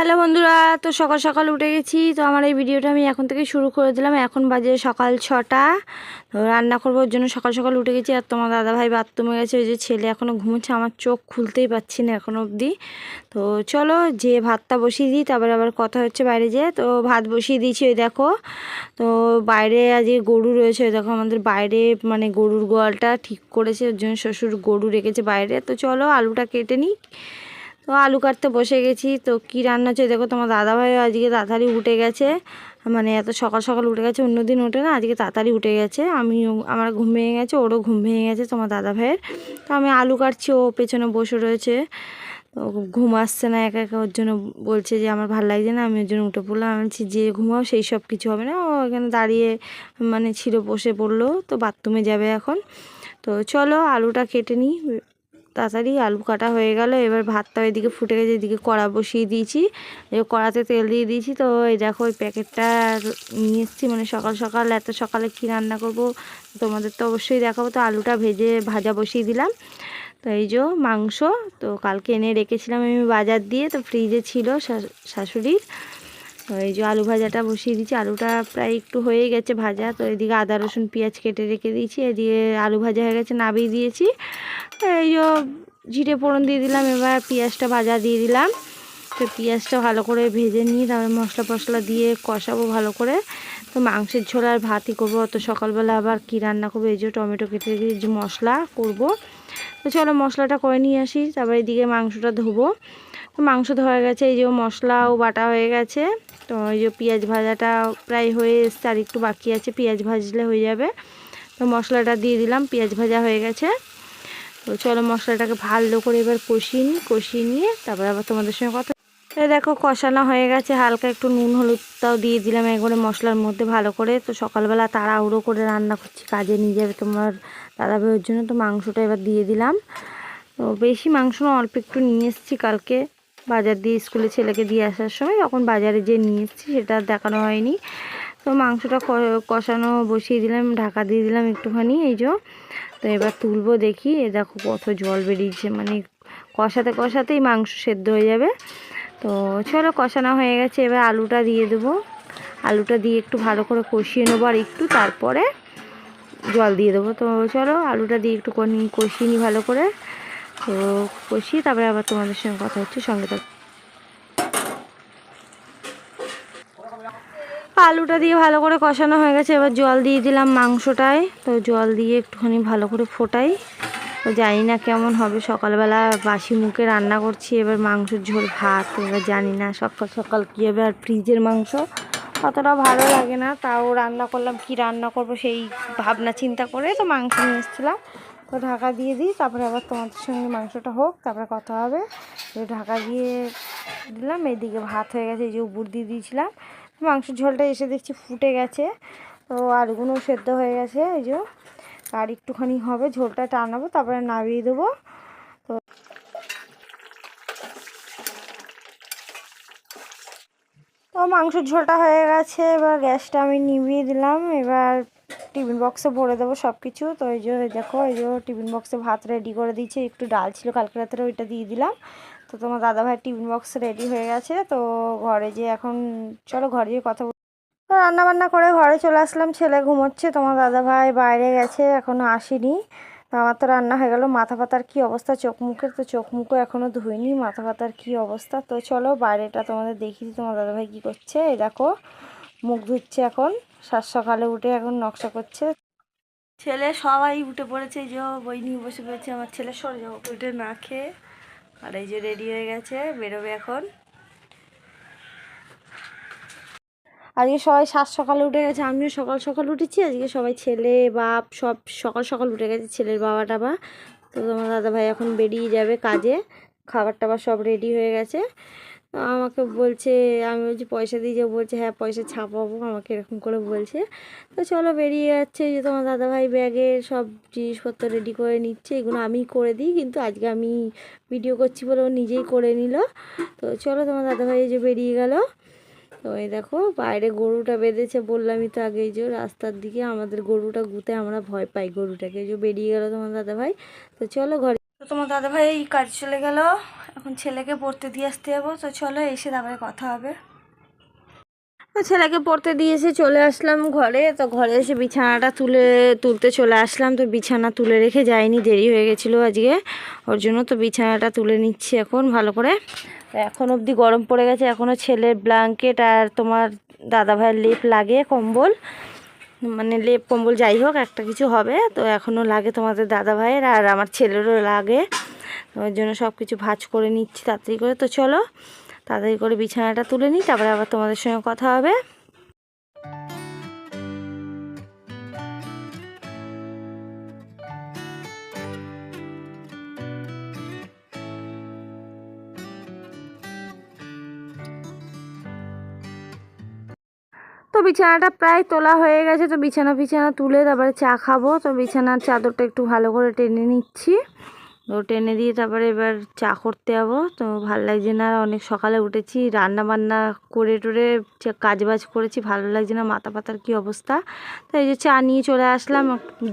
Hello বন্ধুরা, তো সকাল সকাল উঠে গেছি, তো আমার এই ভিডিওটা আমি এখন থেকে শুরু করে দিলাম। এখন বাজে সকাল ছটা রান্না করব ওর জন্য সকাল সকাল উঠে গেছি, আর তোমার দাদাভাই বাথরুমে গেছে, ওই যে ছেলে এখনও ঘুমোচ্ছে, আমার চোখ খুলতেই পাচ্ছি না এখনও অবধি। তো চলো যে ভাতটা বসিয়ে দিই, তারপরে আবার কথা হচ্ছে বাইরে যেয়ে তো ভাত বসিয়ে দিয়েছি, ওই দেখো। তো বাইরে আজকে গরু রয়েছে, ওই দেখো আমাদের বাইরে মানে গরুর গোয়ালটা ঠিক করেছে, ওর জন্য শ্বশুর গরু রেখেছে বাইরে। তো চলো আলুটা কেটে নিই। তো আলু কাটতে বসে গেছি। তো কি রান্না হচ্ছে দেখো, তোমার দাদাভাই আজকে তাড়াতাড়ি উঠে গেছে। মানে এত সকাল সকাল উঠে গেছে, অন্যদিন ওঠে না, আজকে তাড়াতাড়ি উঠে গেছে। আমি আমার ঘুম ভেঙে গেছে, ওরও ঘুম ভেঙে গেছে তোমার দাদা ভাইয়ের তো আমি আলু কাটছি, ও পেছনে বসে রয়েছে। ঘুম আসছে না, একা একা ওর জন্য বলছে যে আমার ভালো লাগছে না, আমি ওর জন্য উঠে পড়লাম। আমি বলছি, যে ঘুমাও, সেই সব কিছু হবে না। ও এখানে দাঁড়িয়ে মানে ছিল, বসে পড়ল। তো বাথরুমে যাবে এখন। তো চলো আলুটা কেটে নিই। তাড়াতাড়ি আলু কাটা হয়ে গেল। এবার ভাতটা এদিকে ফুটে গেছে, এদিকে কড়া বসিয়ে দিয়েছি। কড়াতে তেল দিয়ে দিয়েছি। তো এই দেখো, ওই প্যাকেটটা নিয়ে এসেছি। মানে সকাল সকাল, এত সকালে কী রান্না করব তোমাদের তো অবশ্যই দেখাবো। তো আলুটা ভেজে ভাজা বসিয়ে দিলাম। তো এই যে মাংস, তো কালকে এনে রেখেছিলাম আমি বাজার দিয়ে। তো ফ্রিজে ছিল শাশুড়ির। এই যে আলু ভাজাটা বসিয়ে দিয়েছি। আলুটা প্রায় একটু হয়ে গেছে ভাজা, তো এদিকে আদা, রসুন, পেঁয়াজ কেটে রেখে দিয়েছি। এদিকে আলু ভাজা হয়ে গেছে নাবিয়ে দিয়েছি। এই যে জিরে ফোড়ন দিয়ে দিলাম, এবার পেঁয়াজটা ভাজা দিয়ে দিলাম। তো পেঁয়াজটা ভালো করে ভেজে নিয়ে তারপরে মশলা ফসলা দিয়ে কষাবো ভালো করে। তো মাংসের ঝোল আর ভাতই করব, অত সকালবেলা আবার কী রান্না করব? এই যে টমেটো কেটে দিয়ে যে মশলা করব। তো চলো মশলাটা করে নিয়ে আসি, তারপরে এদিকে মাংসটা ধোবো। তো মাংস ধোয়া গেছে, এই যে মশলাও বাটা হয়ে গেছে। তো এই যে পেঁয়াজ ভাজাটা প্রায় হয়ে এসছে, আর একটু বাকি আছে, পেঁয়াজ ভাজলে হয়ে যাবে। তো মশলাটা দিয়ে দিলাম, পেঁয়াজ ভাজা হয়ে গেছে। তো চলো মশলাটাকে ভালো করে এবার কষিয়ে নিই, কষিয়ে নিয়ে তারপরে আবার তোমাদের সঙ্গে কথা দেখো কষানো হয়ে গেছে, হালকা একটু নুন হলুদটাও দিয়ে দিলাম একবারে মশলার মধ্যে ভালো করে। তো সকালবেলা তাড়াহুড়ো করে রান্না করছি, কাজে নিয়ে যাবে তোমার দাদা ভাইয়ের জন্য, তো মাংসটা এবার দিয়ে দিলাম। তো বেশি মাংস না, অল্প একটু নিয়ে এসেছি কালকে। বাজার দিয়ে স্কুলে ছেলেকে দিয়ে আসার সময় তখন বাজারে যে নিয়ে এসেছি সেটা দেখানো হয়নি। তো মাংসটা কষানো বসিয়ে দিলাম, ঢাকা দিয়ে দিলাম একটুখানি, এই যে। তো এবার তুলবো দেখি, এ দেখো কত জল বেরিয়েছে মানে কষাতে কষাতেই মাংস সেদ্ধ হয়ে যাবে। তো চলো কষানো হয়ে গেছে, এবার আলুটা দিয়ে দেবো। আলুটা দিয়ে একটু ভালো করে কষিয়ে নেব আর একটু, তারপরে জল দিয়ে দেবো। তো চলো আলুটা দিয়ে একটু কষিয়ে নিই ভালো করে। তো কষিয়ে তারপরে আবার তোমাদের সঙ্গে কথা হচ্ছে সঙ্গে আলুটা দিয়ে ভালো করে কষানো হয়ে গেছে, এবার জল দিয়ে দিলাম মাংসটায়। তো জল দিয়ে একটুখানি ভালো করে ফোটাই। তো জানি না কেমন হবে, সকালবেলা বাসি মুখে রান্না করছি, এবার মাংসের ঝোল ভাত, এবার জানি না সকাল সকাল কী হবে আর ফ্রিজের মাংস। অতটা ভালো লাগে না, তাও রান্না করলাম, কি রান্না করব সেই ভাবনা চিন্তা করে তো মাংস নিয়ে এসেছিলাম। তো ঢাকা দিয়ে দিই, তারপরে আবার তোমাদের সঙ্গে মাংসটা হোক, তারপরে কথা হবে। ঢাকা দিয়ে দিলাম, এদিকে ভাত হয়ে গেছে যে উপর দিয়ে দিয়েছিলাম। মাংসের ঝোলটা এসে দেখছি ফুটে গেছে, তো আলুগুলো সেদ্ধ হয়ে গেছে, এই যে। আর একটুখানি হবে, ঝোলটা টানাবো, তারপরে নামিয়ে দেবো। তো মাংসের ঝোলটা হয়ে গেছে, এবার গ্যাসটা আমি নিভিয়ে দিলাম, এবার টিফিন বক্সে ভরে দেবো সব কিছু তো এই যে, দেখো, এই যে টিফিন বক্সে ভাত রেডি করে দিয়েছে, একটু ডাল ছিল, কালকে রাত্রে ওইটা দিয়ে দিলাম। তো তোমার দাদাভাই টিফিন বক্স রেডি হয়ে গেছে, তো ঘরে যে এখন, চলো ঘরে গিয়ে কথা রান্না বান্না করে ঘরে চলে আসলাম, ছেলে ঘুমোচ্ছে, তোমার দাদাভাই বাইরে গেছে এখনও আসেনি। আমার তো রান্না হয়ে গেল, মাথা পাতার কী অবস্থা? চোখ মুখের তো চোখ মুখও এখনও ধুইনি, মাথা পাতার কী অবস্থা? তো চলো বাইরেটা তোমাদের দেখিয়ে তোমার দাদাভাই কী করছে। এই দেখো, মুখ ধুচ্ছে এখন, সাত সকালে উঠে এখন নকশা করছে। ছেলে সবাই উঠে পড়েছে যে বই নিয়ে বসে পড়েছে আমার ছেলে সরে যাব উঠে না খেয়ে। আর এই যে রেডি হয়ে গেছে, বেরোবে এখন। আজকে সবাই সাত সকালে উঠে গেছে, আমিও সকাল সকাল উঠেছি। আজকে সবাই ছেলে, বাপ সব সকাল সকাল উঠে গেছে ছেলের বাবা, টাবা। তো তোমার দাদা ভাই এখন বেরিয়ে যাবে কাজে, খাবার টাবার সব রেডি হয়ে গেছে। আমাকে বলছে, আমি বলছি, পয়সা দিয়ে যাব। বলছে হ্যাঁ পয়সা ছাপাবো, আমাকে এরকম করে বলছে। তো চলো বেরিয়ে যাচ্ছে যে তোমার দাদাভাই ব্যাগে, সব জিনিসপত্র রেডি করে নিচ্ছে। এগুলো আমি করে দিই, কিন্তু আজকে আমি ভিডিও করছি বলে ও নিজেই করে নিল। তো চলো তোমার দাদাভাই যে বেরিয়ে গেল। তো এই দেখো, বাইরে গরুটা বেঁধেছে বললামই তো আগে যে রাস্তার দিকে আমাদের গরুটা গুতে আমরা ভয় পাই গরুটাকে। যে বেরিয়ে গেল তোমার দাদা ভাই। তো চলো ঘরে তো তোমার এই কাজ চলে গেল, এখন ছেলেকে পড়তে দিয়ে আসতে যাব। তো চলো এসে তারপরে কথা হবে। ছেলেকে পড়তে দিয়ে এসে চলে আসলাম ঘরে। তো ঘরে এসে বিছানাটা তুলে, তুলতে চলে আসলাম। তো বিছানা তুলে রেখে যাইনি দেরি হয়ে গেছিল আজকে। ওর জন্য তো বিছানাটা তুলে নিচ্ছি এখন ভালো করে। এখন অবধি গরম পড়ে গেছে। এখনও ছেলের ব্ল্যাঙ্কেট আর তোমার দাদা ভাইয়ের লেপ লাগে কম্বল। মানে লেপ, কম্বল যাই হোক, একটা কিছু হবে। তো এখনও লাগে তোমাদের দাদা ভাইয়ের আর আমার ছেলেরও লাগে। ওর জন্য সব কিছু ভাজ করে নিচ্ছি তাড়াতাড়ি করে। তো চলো তাড়াতাড়ি করে বিছানাটা তুলে নিই, তারপরে আবার তোমাদের সঙ্গে কথা হবে। তো বিছানাটা প্রায় তোলা হয়ে গেছে, তো বিছানা বিছানা তুলে তারপরে চা খাব। তো বিছানার চাদরটা একটু ভালো করে টেনে নিচ্ছি। তো টেনে দিয়ে তারপরে এবার চা করতে যাব। তো ভালো লাগছে না, অনেক সকালে উঠেছি রান্না বান্না করে টোরে কাজ বাজ করেছি, ভালো লাগছে না মাথা পাতার কী অবস্থা? তো এই যে চা নিয়ে চলে আসলাম,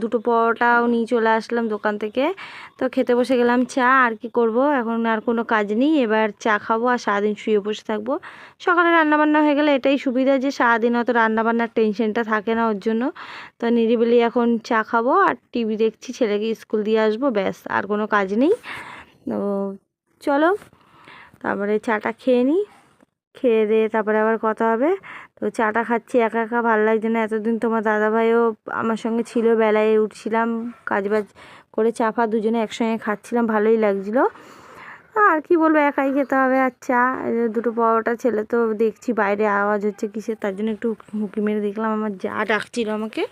দুটো পরোটাও নিয়ে চলে আসলাম দোকান থেকে। তো খেতে বসে গেলাম চা, আর কি করব? এখন আর কোনো কাজ নেই, এবার চা খাব আর সারাদিন শুয়ে বসে থাকব। সকালে রান্নাবান্না হয়ে গেলে এটাই সুবিধা যে সারাদিন অত রান্নাবান্নার টেনশনটা থাকে না ওর জন্য। তো নিরিবিলি এখন চা খাব, আর টিভি দেখছি, ছেলেকে স্কুল দিয়ে আসব, ব্যাস, আর কোনো কাজ নেই। তো চলো, তারপরে চাটা খেয়ে নিই খেয়ে দিয়ে তারপরে আবার কথা হবে। তো চাটা খাচ্ছি একা একা, ভালো লাগছে না। এতদিন তোমার দাদাভাইও আমার সঙ্গে ছিল, বেলায় উঠছিলাম কাজ বাজ করে চা ফা দুজনে একসঙ্গে খাচ্ছিলাম, ভালোই লাগছিল। আর কি বলব, একাই খেতে হবে আর চা। দুটো পরোটা ছেলে তো দেখছি, বাইরে আওয়াজ হচ্ছে কিসের, তার জন্য একটু হুকি মেরে দেখলাম, আমার যা ডাকছিল আমাকে।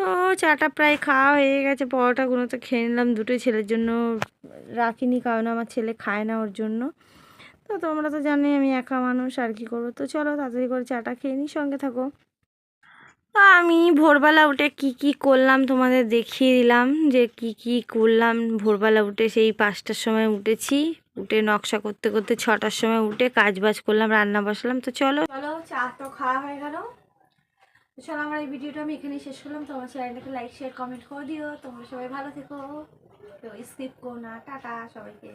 তো চাটা প্রায় খাওয়া হয়ে গেছে পরোটাগুলো তো খেয়ে নিলাম। দুটোই ছেলের জন্য রাখিনি, কারণ আমার ছেলে খায় না ওর জন্য। তো তোমরা তো জানি আমি একা মানুষ, আর কি করব? তো চলো তাড়াতাড়ি করে চাটা খেয়ে নিই, সঙ্গে থাকো। তো আমি ভোরবেলা উঠে কি কি করলাম তোমাদের দেখিয়ে দিলাম, যে কি কি করলাম। ভোরবেলা উঠে সেই পাঁচটার সময় উঠেছি, উঠে নকশা করতে করতে ছটার সময় উঠে কাজ বাজ করলাম, রান্না বসালাম। তো চলো। চলো, চা তো খাওয়া হয়ে গেল। চলো আমার এই ভিডিওটা আমি এখানেই শেষ করলাম। তোমার চ্যানেলটাকে লাইক শেয়ার কমেন্ট করে দিও। তোমরা সবাই ভালো থেকো। কেউ স্কিপ করো না। টাটা সবাইকে।